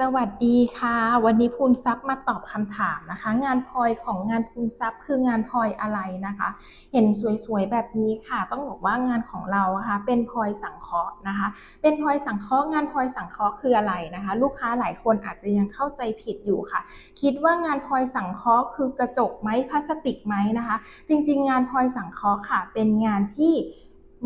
สวัสดีค่ะ วันนี้พูนทรัพย์มาตอบคำถามนะคะ งานพลอยของงานพูนทรัพย์คืองานพลอยอะไรนะคะ เห็นสวยๆแบบนี้ค่ะ ต้องบอกว่างานของเราะคะเป็นพลอยสังเคราะห์นะคะ เป็นพลอยสังเคราะห์งานพลอยสังเคราะห์คืออะไรนะคะ ลูกค้าหลายคนอาจจะยังเข้าใจผิดอยู่ค่ะ คิดว่างานพลอยสังเคราะห์คือกระจกไหมพลาสติกไหมนะคะ จริง ๆ งานพลอยสังเคราะห์ค่ะ เป็นงานที่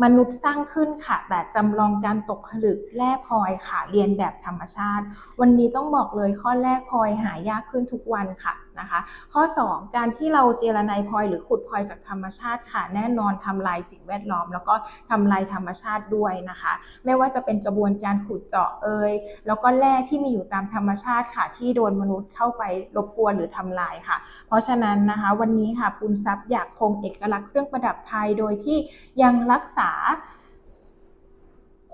มนุษย์สร้างขึ้นค่ะแต่จำลองการตกผลึกแร่พลอยค่ะ เรียนแบบธรรมชาติ วันนี้ต้องบอกเลยข้อแรกพลอยหายากขึ้นทุกวันค่ะ นะคะ ข้อ 2 การที่เราเจรไนพลอยหรือขุดพลอยจากธรรมชาติค่ะ แน่นอนทำลายสิ่งแวดล้อม แล้วก็ทำลายธรรมชาติด้วยนะคะ ไม่ว่าจะเป็นกระบวนการขุดเจาะเอยแล้วก็แร่ที่มีอยู่ตามธรรมชาติค่ะ ที่โดนมนุษย์เข้าไปรบกวนหรือทำลายค่ะ เพราะฉะนั้นนะคะวันนี้ค่ะภูมิทรัพย์อยากคงเอกลักษณ์เครื่องประดับไทยโดยที่ยังรักษา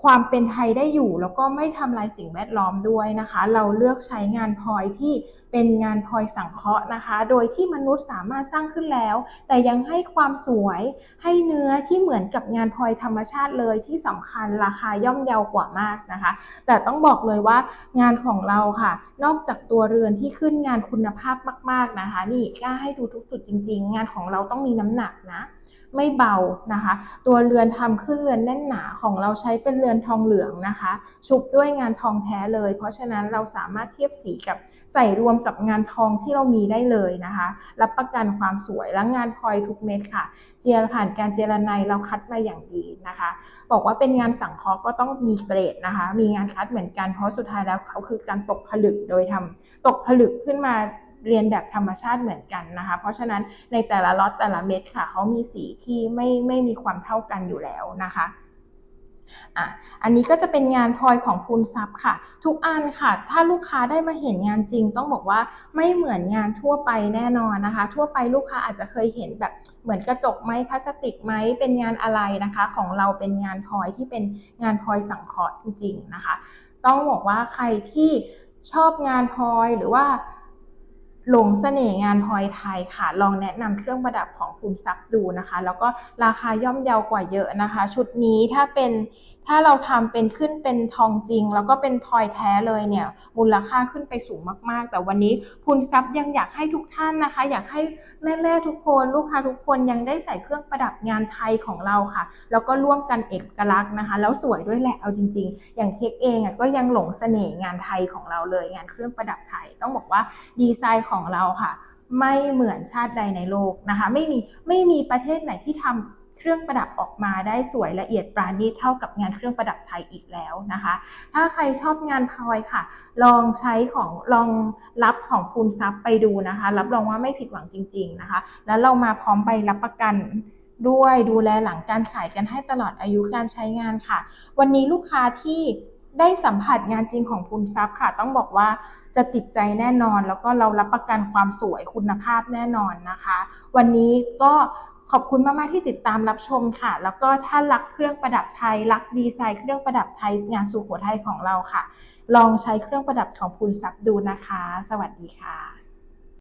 ความเป็นไทยได้อยู่ แล้วก็ไม่ทำลายสิ่งแวดล้อมด้วยนะคะ เราเลือกใช้งานพลอยที่เป็นงานพลอยสังเคราะห์นะคะ โดยที่มนุษย์สามารถสร้างขึ้นแล้ว แต่ยังให้ความสวย ให้เนื้อที่เหมือนกับงานพลอยธรรมชาติเลยที่สำคัญราคาย่อมเยาวกว่ามากนะคะ แต่ต้องบอกเลยว่างานของเราค่ะ นอกจากตัวเรือนที่ขึ้นงานคุณภาพมาก ๆนะคะ นี่กล้าให้ดูทุกจุดจริง ๆ งานของเราต้องมีน้ำหนักนะ ไม่เบานะคะ ตัวเรือนทำขึ้นเรือนแน่นหนาของเราใช้เป็นเรือนทองเหลืองนะคะ ชุบด้วยงานทองแท้เลย เพราะฉะนั้นเราสามารถเทียบสีกับใส่รวมกับงานทองที่เรามีได้เลยนะคะ รับประกันความสวยและงานพลอยทุกเม็ดค่ะ เจียผ่านการเจรไนเราคัดมาอย่างดีนะคะ บอกว่าเป็นงานสังเคราะห์ก็ต้องมีเกรดนะคะ มีงานคัดเหมือนกันเพราะสุดท้ายแล้วเขาคือการตกผลึกโดยทำตกผลึกขึ้นมาเรียนแบบธรรมชาติเหมือนกันนะคะ เพราะฉะนั้นในแต่ละล็อตแต่ละเม็ดค่ะเขามีสีที่ไม่ไม่มีความเท่ากันอยู่แล้วนะคะ อะอันนี้ก็จะเป็นงานพลอยของพูนซับค่ะ ทุกอันค่ะ ถ้าลูกค้าได้มาเห็นงานจริง ต้องบอกว่าไม่เหมือนงานทั่วไปแน่นอนนะคะ ทั่วไปลูกค้าอาจจะเคยเห็นแบบเหมือนกระจกไหมพลาสติกไหมเป็นงานอะไรนะคะ ของเราเป็นงานพลอยที่เป็นงานพลอยสังเคราะห์จริง ๆนะคะ ต้องบอกว่าใครที่ชอบงานพลอยหรือว่า หลงเสน่ห์งานพลอยไทยค่ะ ลองแนะนำเครื่องประดับของภูมิซับดูนะคะ แล้วก็ราคาย่อมเยาวกว่าเยอะนะคะ ชุดนี้ถ้าเป็น ถ้าเราทำเป็นขึ้นเป็นทองจริง แล้วก็เป็นพลอยแท้เลยเนี่ยมูลค่าขึ้นไปสูงมาก ๆ แต่วันนี้พูนทรัพย์ยังอยากให้ทุกท่านนะคะ อยากให้แม่ ๆ ทุกคนลูกค้าทุกคนยังได้ใส่เครื่องประดับงานไทยของเราค่ะ แล้วก็ร่วมกันเอกลักษณ์นะคะ แล้วสวยด้วยแหละเอาจริง ๆ อย่างเค้กเองก็ยังหลงเสน่ห์งานไทยของเราเลย งานเครื่องประดับไทยต้องบอกว่าดีไซน์ของเราค่ะ ไม่เหมือนชาติใดในโลกนะคะ ไม่มีไม่มีประเทศไหนที่ทำ เครื่องประดับออกมาได้สวยละเอียดปราณีตเท่ากับงานเครื่องประดับไทยอีกแล้วนะคะ ถ้าใครชอบงานพลอยค่ะ ลองใช้ของลองรับของภูมิทรัพย์ไปดูนะคะ รับรองว่าไม่ผิดหวังจริง ๆนะคะ แล้วเรามาพร้อมใบรับประกันด้วยดูแลหลังการขายกันให้ตลอดอายุการใช้งานค่ะ วันนี้ลูกค้าที่ได้สัมผัสงานจริงของภูมิทรัพย์ค่ะ ต้องบอกว่าจะติดใจแน่นอน แล้วก็เรารับประกันความสวยคุณภาพแน่นอนนะคะ วันนี้ก็ ขอบคุณมากๆที่ติดตามรับชมค่ะ แล้วก็ถ้ารักเครื่องประดับไทย รักดีไซน์เครื่องประดับไทยงานสุโขทัยของเราค่ะ ลองใช้เครื่องประดับของพูนซับดูนะคะ สวัสดีค่ะ